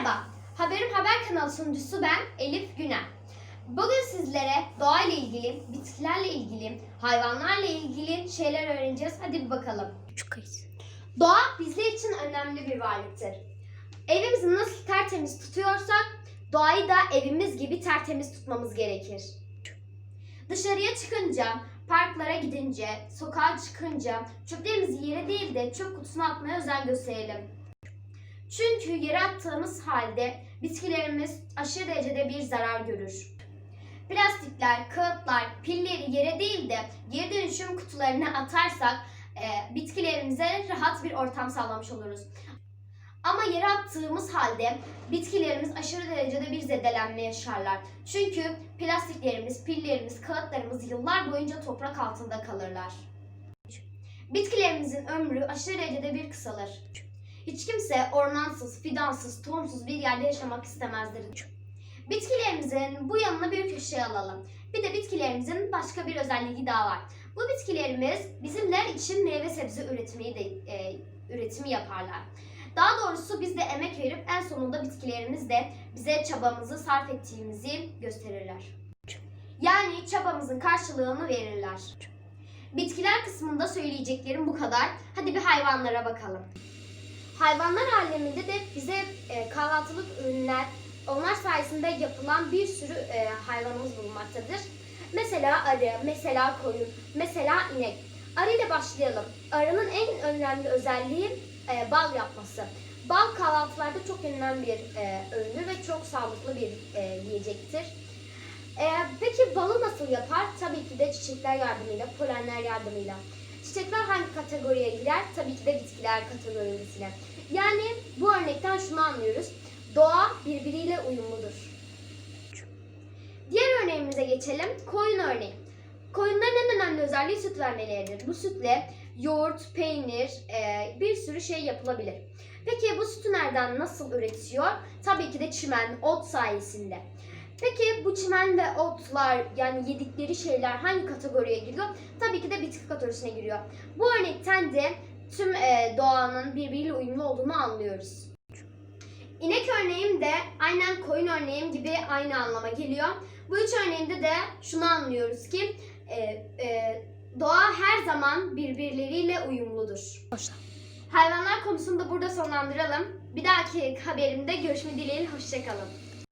Merhaba, Haberim Haber kanalı sunucusu ben Elif Güner. Bugün sizlere doğayla ilgili, bitkilerle ilgili, hayvanlarla ilgili şeyler öğreneceğiz. Hadi bir bakalım. Çok ayız. Doğa bizler için önemli bir varlıktır. Evimizi nasıl tertemiz tutuyorsak, doğayı da evimiz gibi tertemiz tutmamız gerekir. Dışarıya çıkınca, parklara gidince, sokağa çıkınca çöplerimizi yere değil de çöp kutusuna atmaya özen gösterelim. Çünkü yere attığımız halde bitkilerimiz aşırı derecede bir zarar görür. Plastikler, kağıtlar, pilleri yere değil de geri dönüşüm kutularına atarsak e, bitkilerimize rahat bir ortam sağlamış oluruz. Ama yere attığımız halde bitkilerimiz aşırı derecede bir zedelenme yaşarlar. Çünkü plastiklerimiz, pillerimiz, kağıtlarımız yıllar boyunca toprak altında kalırlar. Bitkilerimizin ömrü aşırı derecede bir kısalır. Hiç kimse ormansız, fidansız, tohumsuz bir yerde yaşamak istemezdir. Bitkilerimizin bu yanına bir köşeye alalım. Bir de bitkilerimizin başka bir özelliği daha var. Bu bitkilerimiz bizimler için meyve sebze üretimi de e, üretimi yaparlar. Daha doğrusu biz de emek verip en sonunda bitkilerimiz de bize çabamızı sarf ettiğimizi gösterirler. Yani çabamızın karşılığını verirler. Bitkiler kısmında söyleyeceklerim bu kadar. Hadi bir hayvanlara bakalım. Hayvanlar aleminde de bize e, kahvaltılık ürünler, onlar sayesinde yapılan bir sürü e, hayvanımız bulunmaktadır. Mesela arı, mesela koyun, mesela inek. Arı ile başlayalım. Arının en önemli özelliği e, bal yapması. Bal kahvaltılarda çok önemli bir e, öğündür ve çok sağlıklı bir e, yiyecektir. E, peki balı nasıl yapar? Tabii ki de çiçekler yardımıyla, polenler yardımıyla. Çiçekler hangi kategoriye girer? Tabii ki de bitkiler kategorisine. Yani bu örnekten şunu anlıyoruz. Doğa birbiriyle uyumludur. Diğer örneğimize geçelim. Koyun örneği. Koyunların en önemli özelliği süt vermeleridir. Bu sütle yoğurt, peynir, e, bir sürü şey yapılabilir. Peki bu sütü nereden nasıl üretiyor? Tabii ki de çimen, ot sayesinde. Peki bu çimen ve otlar yani yedikleri şeyler hangi kategoriye giriyor? Tabii ki de bitki kategorisine giriyor. Bu örnekten de tüm e, doğanın birbiriyle uyumlu olduğunu anlıyoruz. İnek örneğim de aynen koyun örneğim gibi aynı anlama geliyor. Bu üç örneğimde de şunu anlıyoruz ki e, e, doğa her zaman birbirleriyle uyumludur. Başla. Hayvanlar konusunu da burada sonlandıralım. Bir dahaki haberimde görüşme dileğiyle hoşçakalın.